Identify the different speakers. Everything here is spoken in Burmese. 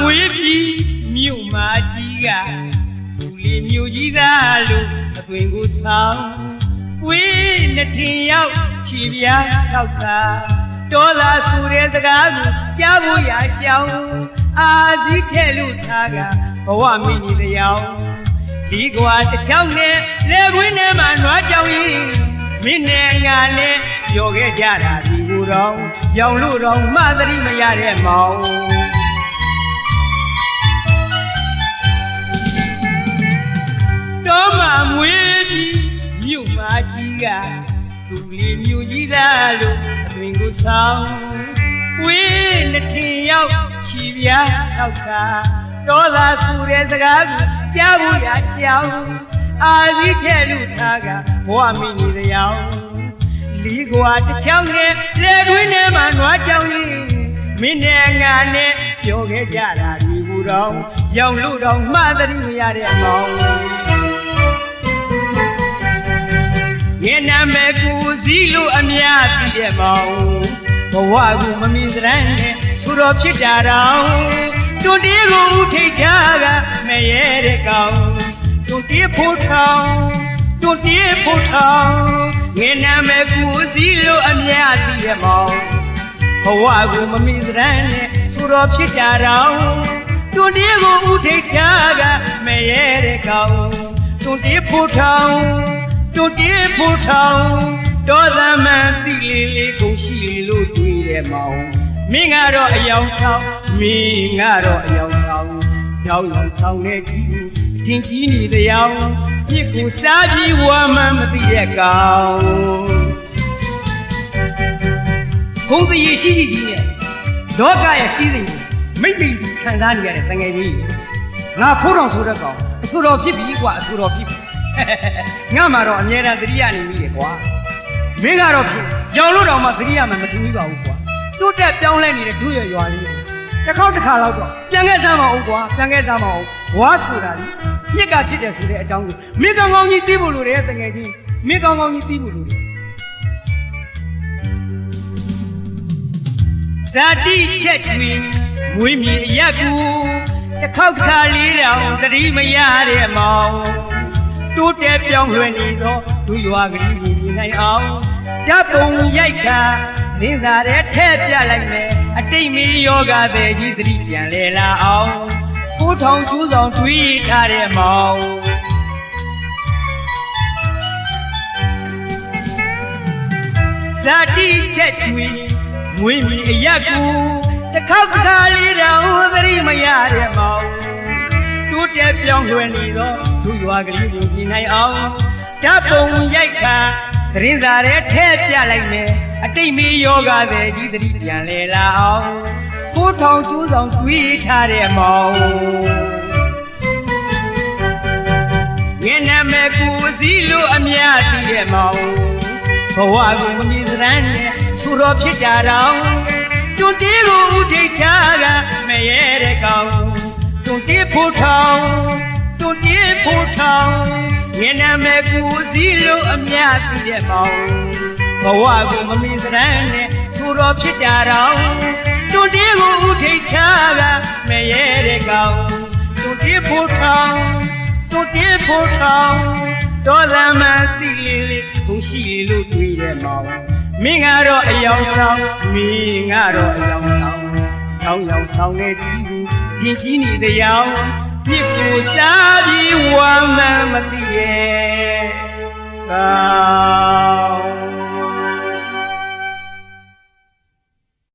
Speaker 1: မွေးပြီးမြို့မာကြီးကလူလေးမြို့ကြီးသားလို့အသွင်ကိုဆောင်ပွေးနှစ်ထင်ရောက်ခြေပြားထောက်တာတောသာဆိုတဲ့စကားကိုကြားဖို့ရရှောင်းအာစည်းထဲလို့ထားကဘဝမိနေလျောင်းဒီကွာတစ်ချောင်းနဲ့လက်ခွင်းထဲမှာနွားကြောင်ရင်မင်းနဲ့ငါနဲ့ပြောခဲ့ကြတာဒီကိုယ်တော်ရောင်လို့တော့မှသတိမရတဲ့မောင် ကြီးကသူလေးမြို့ကြီးသားလို့အသွင်ကိုဆောင်ဝေးနှစ်ထင်ရောက်ချီပြားထောက်တာဒေါ်လာဆူတဲ့စကားကိုကြားဖို့ရရှောင်းအာစည်းထဲလူထားကဘဝမင်းကြီးတရားလီကွာတစ်ချောင်းနဲ့လေတွင်းထဲမှာနွားကြောင်ကြီးမင်းနဲ့ငါနဲ့ပြောခဲ့ကြတာဒီဟူတော်ရောင်လို့တော့မှသတိမရတဲ့မောင် ငယ်နာမဲ့ကိုစည်းလို့အများသိတဲ့မောင်ဘဝကူမမီစရန်နဲ့ဆူတော်ဖြစ်ကြတော့တွန်တေးကိုဥထိတ်ချကမရဲတဲ့ကောင်တွန်တေးဖို့ထောင်တွန်တေးဖို့ထောင်ငယ်နာမဲ့ကိုစည်းလို့အများသိတဲ့မောင်ဘဝကူမမီစရန်နဲ့ဆူတော်ဖြစ်ကြတော့တွန်တေးကိုဥထိတ်ချကမရဲတဲ့ကောင်တွန်တေးဖို့ထောင် တွတေးဖို့ထောင်ဒေါသမန်တိလေးလေးကိုရှိလို့တွေ့တယ်မောင်မင်းကတော့အယောင်ဆောင်မင်းကတော့အယောင်ဆောင်ရောင်ရောင်ဆောင်တဲ့ကြီးကိုအထင်ကြီးနေတရားမြစ်ကိုစားပြီးဝမ်းမမသိတဲ့ကောင်ဘုံစရီရှိရှိကြီးနဲ့လောကရဲ့စီးစိမ်ကိုမိတ်မိတ်ခံစားနေရတဲ့တငယ်ကြီးငါဖိုးတော်ဆိုတဲ့ကောင်အဆူတော်ဖြစ်ပြီကွာအဆူတော်ဖြစ်ပြီ ငါမှတော့အမြဲတမ်းသတိရနေမိတယ်ကွာမင်းကတော့ဖြစ်ကြောင်လို့တော့မှသတိရမှမထင်မိပါဘူးကွာတိုးတက်ပြောင်းလဲနေတဲ့ဒုရရွာလေးတစ်ခေါက်တစ်ခါလောက်တော့ပြန်ခဲ့စမ်းမအောင်ကွာပြန်ခဲ့စမ်းမအောင်ဘွားဆိုတာလေမြစ်ကဖြစ်တယ်ဆိုတဲ့အကြောင်းကိုမင်းကောင်ကောင်းကြီးသိဖို့လိုတယ်တကယ်ကြီးမင်းကောင်ကောင်းကြီးသိဖို့လိုတယ်ဇာတိချက်တွင်မွေးမြေအရက်ကူတစ်ခေါက်တစ်ခါလေးတောင်သတိမရတဲ့မောင် တိုးတက်ပြောင်းလဲနေသောဒုရွာကလေးကိုမြင်နိုင်အောင်ဓာတ်ပုံရိုက်ခါလင်းစာတဲ့ထဲ့ပြလိုက်မယ်အတိတ်မီယောဂတဲ့ကြီးသတိပြန်လဲလာအောင်ကိုးထောင်ကျူးဆောင်တွေးထားတဲ့မောင်ဇာတိချက်ကျွေမွေးမီအရက်ကူတစ်ခေါက်တစ်ခါလေးတောင်သတိမရတဲ့မောင် တိုးတက်ပြောင်းလဲနေသောဒုရွာကလေးကိုမြင်နိုင်အောင်ဓာတ်ပုံရိုက်ခါသတင်းစာထဲထည့်ပြလိုက်မယ်အတိတ်မီယောဂတဲ့ကြီးသတိပြန်လဲလာအောင်ကိုထောင်ကျိုးဆောင်တွေးထားတဲ့မောင်ငယ်နာမဲ့ကိုစည်းလို့အများသိတဲ့မောင်ဘဝကိုမမြင်စရန်နဲ့ဆူတော်ဖြစ်ကြတော့တွန်တေးကိုဥထိတ်ချကမရဲတဲ့ကောင် တွန်တေးဖို့ထောင်တွန်တေးဖို့ထောင်ငယ်နာမဲ့ကိုစည်းလို့အများသိတဲ့မောင်ဘဝကိုမမီစရန်နဲ့ဆူတော်ဖြစ်ကြတော့တွန်တေးကိုဥထိတ်ချကမရဲတဲ့ကောင်တွန်တေးဖို့ထောင်တွန်တေးဖို့ထောင်ဒေါ်လာမသိလေးလေးဘုံရှိလို့တွေ့တဲ့မောင်မင်းကတော့အယောင်ဆောင်မင်းကတော့အယောင်ဆောင်ရောင်ရောင်ဆောင်တဲ့ဒီ ကိုတင်ကြီးနေတရားပြစ်ကိုစား